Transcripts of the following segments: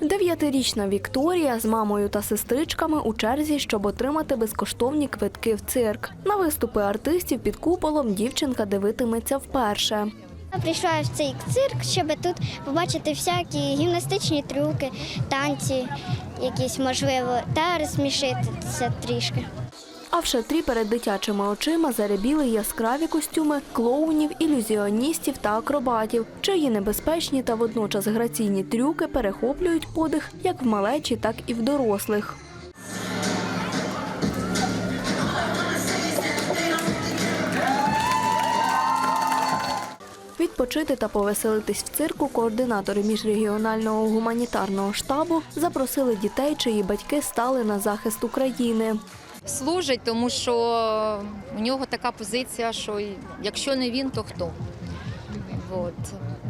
Дев'ятирічна Вікторія з мамою та сестричками у черзі, щоб отримати безкоштовні квитки в цирк. На виступи артистів під куполом дівчинка дивитиметься вперше. Я прийшла в цей цирк, щоб тут побачити всякі гімнастичні трюки, танці, якісь можливо, та розсмішитися трішки. А в шатрі перед дитячими очима зарябіли яскраві костюми клоунів, ілюзіоністів та акробатів, чиї небезпечні та водночас граційні трюки перехоплюють подих як в малечі, так і в дорослих. Відпочити та повеселитись в цирку координатори міжрегіонального гуманітарного штабу запросили дітей, чиї батьки стали на захист України. Служить, тому що у нього така позиція, що якщо не він, то хто. От.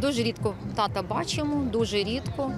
Дуже рідко тата бачимо, дуже рідко.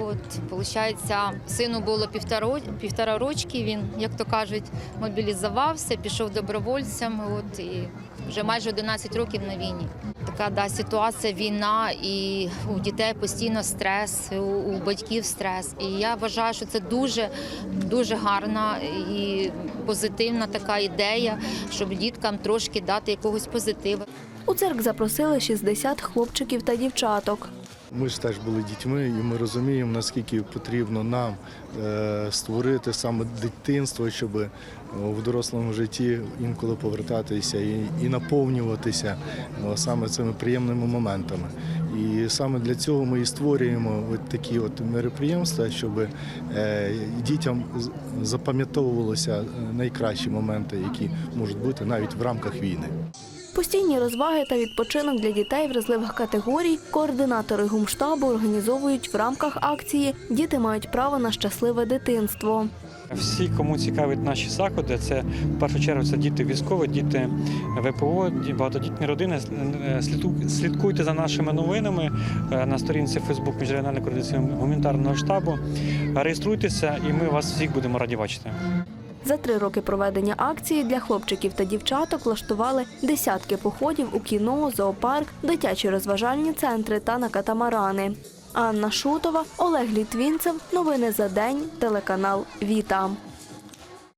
От, Получається, сину було півтора, півтора рочки, він, як то кажуть, мобілізувався, пішов добровольцем от, і вже майже 11 років на війні. Така да, ситуація, війна, і у дітей постійно стрес, у, у батьків стрес. І я вважаю, що це дуже, дуже гарна і позитивна така ідея, щоб діткам трошки дати якогось позитиву. У цирк запросили 60 хлопчиків та дівчаток. Ми ж теж були дітьми, і ми розуміємо, наскільки потрібно нам е, створити саме дитинство, щоб е, в дорослому житті інколи повертатися і, наповнюватися саме цими приємними моментами. І саме для цього ми і створюємо от такі от мероприємства, щоб е, дітям запам'ятовувалися найкращі моменти, які можуть бути навіть в рамках війни. Постійні розваги та відпочинок для дітей вразливих категорій координатори гумштабу організовують в рамках акції Діти мають право на щасливе дитинство. Всі, кому цікавить наші заходи, це в першу чергу це діти військові, діти ВПО, багатодітні родини. Е, Слідкуйте за нашими новинами е, на сторінці Facebook Міжрегіонального координаційного гуманітарного штабу. Реєструйтеся, і ми вас всіх будемо раді бачити. За три роки проведення акції для хлопчиків та дівчаток влаштували десятки походів у кіно, зоопарк, дитячі розважальні центри та на катамарани. Анна Шутова, Олег Літвінцев. Новини за день. Телеканал Віта.